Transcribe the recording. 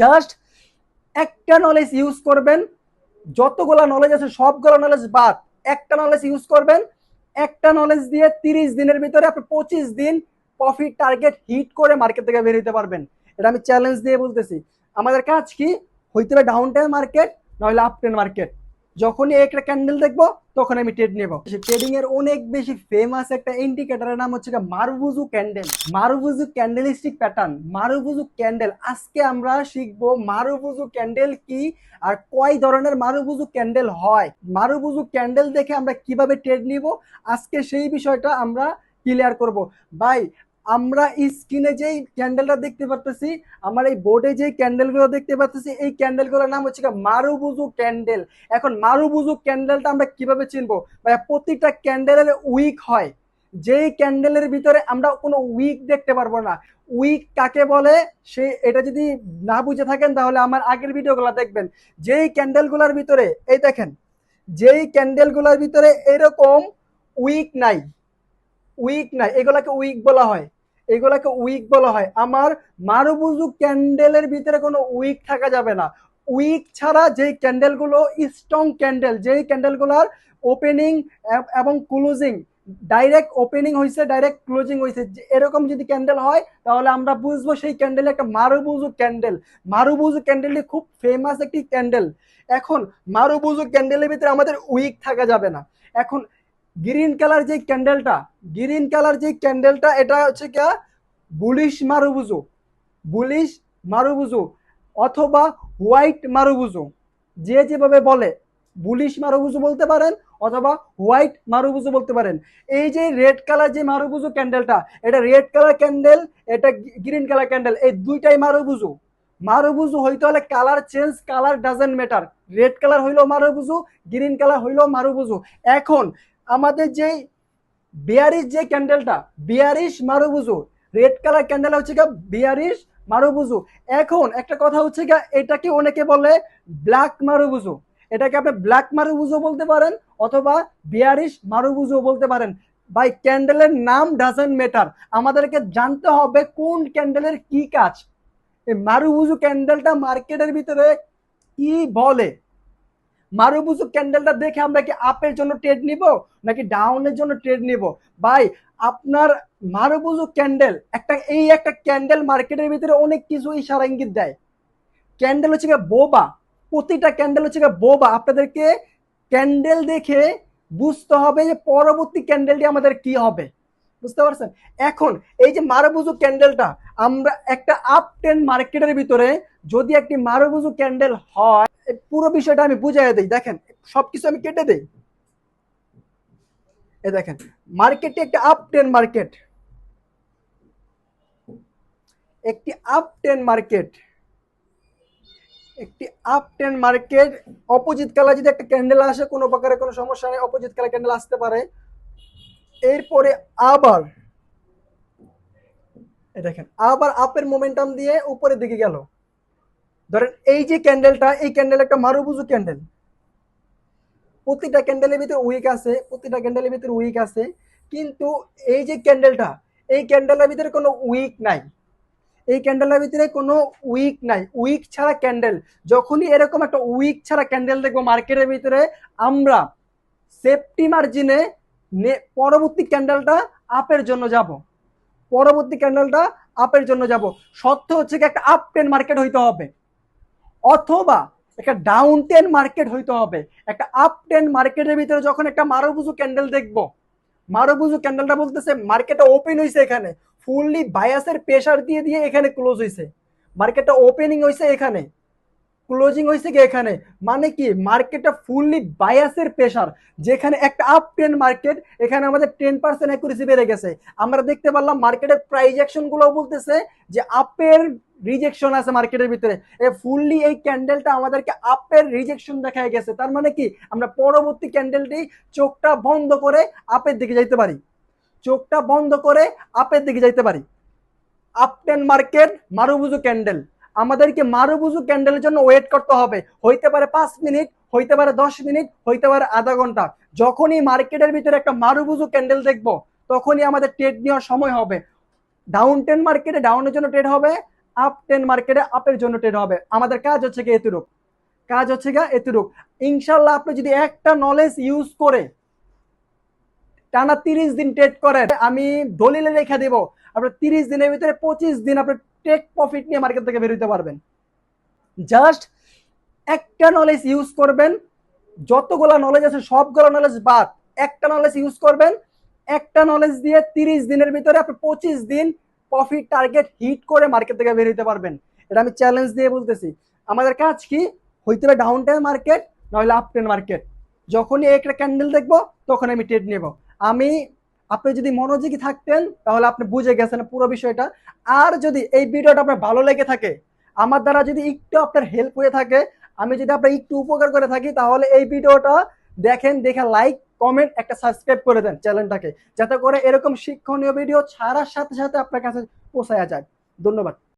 Just একটা knowledge use করবেন, যতগুলা নলেজ আছে সবগুলো নলেজ বাদ, একটা নলেজ ইউজ করবেন, একটা নলেজ দিয়ে তিরিশ দিনের ভিতরে আপনি পঁচিশ দিন প্রফিট টার্গেট হিট করে মার্কেট থেকে বের হতে পারবেন। এটা আমি চ্যালেঞ্জ দিয়ে বলতেছি। আমাদের কাজ কি? হইতে হবে ডাউন টাইম মার্কেট নইলে আপ টেন মার্কেট যখনই একটা ক্যান্ডেল দেখব তখন আমি ট্রেড নেব। ট্রেডিং এর অনেক বেশি ফেমাস একটা ইন্ডিকেটরের নাম হচ্ছে Marubozu candle Marubozu candlestick pattern Marubozu candle আজকে আমরা শিখব মারুবুজু ক্যান্ডেল কি আর কয় ধরনের মারুবুজু ক্যান্ডেল হয়। মারুবুজু ক্যান্ডেল দেখে আমরা কীভাবে ট্রেড নিব, আজকে সেই বিষয়টা আমরা ক্লিয়ার করব। ভাই আমরা স্ক্রিনে যেই ক্যান্ডেলটা দেখতে পারতেছি, আমার এই বোর্ডে যেই ক্যান্ডেলগুলো দেখতে পারতেছি, এই ক্যান্ডেলগুলোর নাম হচ্ছে মারুবুজু ক্যান্ডেল এখন মারুবুজু ক্যান্ডেলটা আমরা কীভাবে চিনবো? ভাই প্রতিটা ক্যান্ডেলের উইক হয়। যেই ক্যান্ডেলের ভিতরে আমরা কোনো উইক দেখতে পারব না। উইক কাকে বলে? সে, এটা যদি না বুঝে থাকেন, তাহলে আমার আগের ভিডিওগুলো দেখবেন। যেই ক্যান্ডেলগুলোর ভিতরে, এই দেখেন, যেই ক্যান্ডেলগুলোর ভিতরে এরকম উইক নাই। উইক নাই, এগুলাকে উইক বলা হয়। এগুলাকে উইক বলা হয়। আমার মারুবুজু ক্যান্ডেলের ভিতরে কোনো উইক থাকা যাবে না। উইক ছাড়া যেই ক্যান্ডেলগুলো স্ট্রং ক্যান্ডেল যেই ক্যান্ডেলগুলোর ওপেনিং এবং ক্লোজিং ডাইরেক্ট ওপেনিং হয়েছে ডাইরেক্ট ক্লোজিং হয়েছে এরকম যদি ক্যান্ডেল হয়, তাহলে আমরা বুঝব সেই ক্যান্ডেল একটা মারুবুজু ক্যান্ডেল মারুবুজু ক্যান্ডেলটি খুব ফেমাস একটি ক্যান্ডেল এখন মারুবুজু ক্যান্ডেলের ভিতরে আমাদের উইক থাকা যাবে না। এখন গ্রিন কালার যে ক্যান্ডেলটা গ্রিন কালার যে ক্যান্ডেলটা এটা হচ্ছে কি বুলিশ মারুবুজু। বুলিশ মারুবুজু অথবা হোয়াইট মারুবুজু। যে যেভাবে বলে বুলিশ মারুবুজু বলতে পারেন অথবা হোয়াইট মারুবুজু বলতে পারেন। এই যে রেড কালার যে মারুবুজু ক্যান্ডেলটা এটা রেড কালার ক্যান্ডেল এটা গ্রিন কালার ক্যান্ডেল এই দুইটাই মারুবুজু। মারুবুজু হইতে হলে colour change colour doesn't matter red colour হইল মারুবুজু গ্রিন কালার হইল মারুবুজু। এখন আমাদের যে বিয়ারিশ যে ক্যান্ডেলটা, bearish Marubozu, red colour candle হচ্ছে গিয়ে বিয়ারিশ মারুবুজু। এখন একটা কথা হচ্ছে গিয়ে, এটাকে অনেকে বলে ব্ল্যাক মারুবুজু। এটাকে আপনি ব্ল্যাক মারুবুজু বলতে পারেন অথবা বিয়ারিশ মারুবুজু বলতে পারেন। ভাই, ক্যান্ডেলের নাম ডাজেন্ট ম্যাটার আমাদেরকে জানতে হবে কোন ক্যান্ডেলের কি কাজ। এই মারুবুজু ক্যান্ডেলটা মার্কেটের ভিতরে কি বলে? মারুবুজু ক্যান্ডেলটা দেখে আমরা কি আপের জন্য ট্রেড নিব? নাকি ডাউনের জন্য ট্রেড নিব? ভাই, আপনার মারুবুজু ক্যান্ডেল একটা, এই একটা ক্যান্ডেল মার্কেটের ভিতরে অনেক কিছু ইশারা ইঙ্গিত দেয়। ক্যান্ডেল হচ্ছে গিয়ে বোবা প্রতিটা ক্যান্ডেল হচ্ছে গিয়ে বোবা আপনাদেরকে ক্যান্ডেল দেখে বুঝতে হবে যে পরবর্তী ক্যান্ডেলটি আমাদের কি হবে। বুঝতে পারছেন? এখন এই যে মারুবুজু ক্যান্ডেলটা আমরা একটা আপ টেন মার্কেটের ভিতরে যদি একটি মারুবুজু ক্যান্ডেল হয় পুরো বিষয়টা আমি বুঝাই দিই। দেখেন, সবকিছু আমি কেটে দেই। এ দেখেন মার্কেটে একটা আপ টেন মার্কেট একটি আপ টেন মার্কেট একটি up trend market opposite colour যদি একটা ক্যান্ডেল আসে, কোনো প্রকারে কোনো সমস্যা নেই, অপোজিট কালার ক্যান্ডেল আসতে পারে। এরপরে আবার দেখেন, আবার আপের মোমেন্টাম দিয়ে উপরের দিকে গেল। ধরেন এই যে ক্যান্ডেলটা এই ক্যান্ডেল একটা মারুবুজু ক্যান্ডেল প্রতিটা ক্যান্ডেলের ভিতরে উইক আছে, প্রতিটা ক্যান্ডেলের ভিতরে উইক আছে, কিন্তু এই যে ক্যান্ডেলটা এই ক্যান্ডেলের ভিতরে কোনো উইক নাই। এই ক্যান্ডেলের ভিতরে কোনো উইক নাই। উইক ছাড়া ক্যান্ডেল যখনই এরকম একটা উইক ছাড়া ক্যান্ডেল দেখব মার্কেটের ভিতরে, আমরা সেফটি মার্জিনে পরবর্তী ক্যান্ডেলটা আপের জন্য যাব। পরবর্তী ক্যান্ডেলটা আপের জন্য যাব। সত্য হচ্ছে কি, একটা আপ টেন মার্কেট হইতে হবে। অথবা একটা ডাউন টেন মার্কেট হইতে হবে। একটা আপ টেন মার্কেটের ভিতরে যখন একটা মারুবুজু ক্যান্ডেল দেখব মারুবুজু ক্যান্ডেলটা বলতেছে মার্কেটটা ওপেন হয়েছে এখানে। ফুললি বায়াসের প্রেশার দিয়ে দিয়ে এখানে ক্লোজ হয়েছে মার্কেটটা ওপেনিং হয়েছে এখানে। ক্লোজিং হয়েছে কি এখানে। মানে কি? মার্কেটটা ফুললি বায়াসের প্রেশার যেখানে একটা আপ টেন মার্কেট এখানে আমাদের টেন পার্সেন্ট অ্যাকুরেসি বেড়ে গেছে। আমরা দেখতে পারলাম মার্কেটের প্রাইজেকশনগুলো বলতেছে যে আপের রিজেকশন আছে মার্কেটের ভিতরে। এ ফুললি এই ক্যান্ডেলটা আমাদেরকে আপের রিজেকশন দেখায় গেছে। তার মানে কি? আমরা পরবর্তী ক্যান্ডেলটি চোখটা বন্ধ করে আপের দিকে যাইতে পারি। চোখটা বন্ধ করে আপের দিকে যাইতে পারি। আপ টেন মার্কেট মারুবুজু ক্যান্ডেল আমাদেরকে মারুবুজু ক্যান্ডেলের জন্য ওয়েট করতে হবে। হইতে পারে পাঁচ মিনিট, হইতে পারে দশ মিনিট, হইতে পারে আধা ঘণ্টা। যখনই মার্কেটের ভিতরে একটা মারুবুজু ক্যান্ডেল দেখব, তখনই আমাদের ট্রেড নেওয়ার সময় হবে। ডাউন টেন মার্কেটে ডাউনের জন্য ট্রেড হবে আপ টেন মার্কেটে আপের জন্য ট্রেড হবে। আমাদের কাজ হচ্ছে কি এতুরুক কাজ হচ্ছে গা এতুরুক ইনশাল্লাহ আপনি যদি একটা নলেজ ইউজ করে টানা তিরিশ দিন ট্রেড করেন, আমি দলিলে রেখে দেব। আপনার তিরিশ দিনের ভিতরে পঁচিশ দিন আপনি টেক প্রফিট নিয়ে মার্কেট থেকে বেরোতে পারবেন। জাস্ট একটা নলেজ ইউজ করবেন, যতগুলা নলেজ আছে সবগুলো নলেজ বাদ। একটা নলেজ ইউজ করবেন, একটা নলেজ দিয়ে তিরিশ দিনের ভিতরে আপনি পঁচিশ দিন প্রফিট টার্গেট হিট করে মার্কেট থেকে বের হতে পারবেন। এটা আমি চ্যালেঞ্জ দিয়ে বলতেছি। আমাদের কাজ কি? হইতে হবে ডাউন টাইম মার্কেট নইলে আপ মার্কেট যখনই একটা ক্যান্ডেল দেখব তখন আমি ট্রেড নেব। আমি আপনি যদি মনোযোগী থাকতেন, তাহলে আপনি বুঝে গেছেন পুরো বিষয়টা। আর যদি এই ভিডিওটা আপনার ভালো লেগে থাকে, আমার দ্বারা যদি একটু আপনার হেল্প হয়ে থাকে, আমি যদি আপনার একটু উপকার করে থাকি, তাহলে এই ভিডিওটা দেখেন, দেখে লাইক কমেন্ট একটা সাবস্ক্রাইব করে দেন চ্যানেলটাকে যাতে করে এরকম শিক্ষণীয় ভিডিও ছাড়ার সাথে সাথে আপনার কাছে পৌঁছায়া যায়। ধন্যবাদ।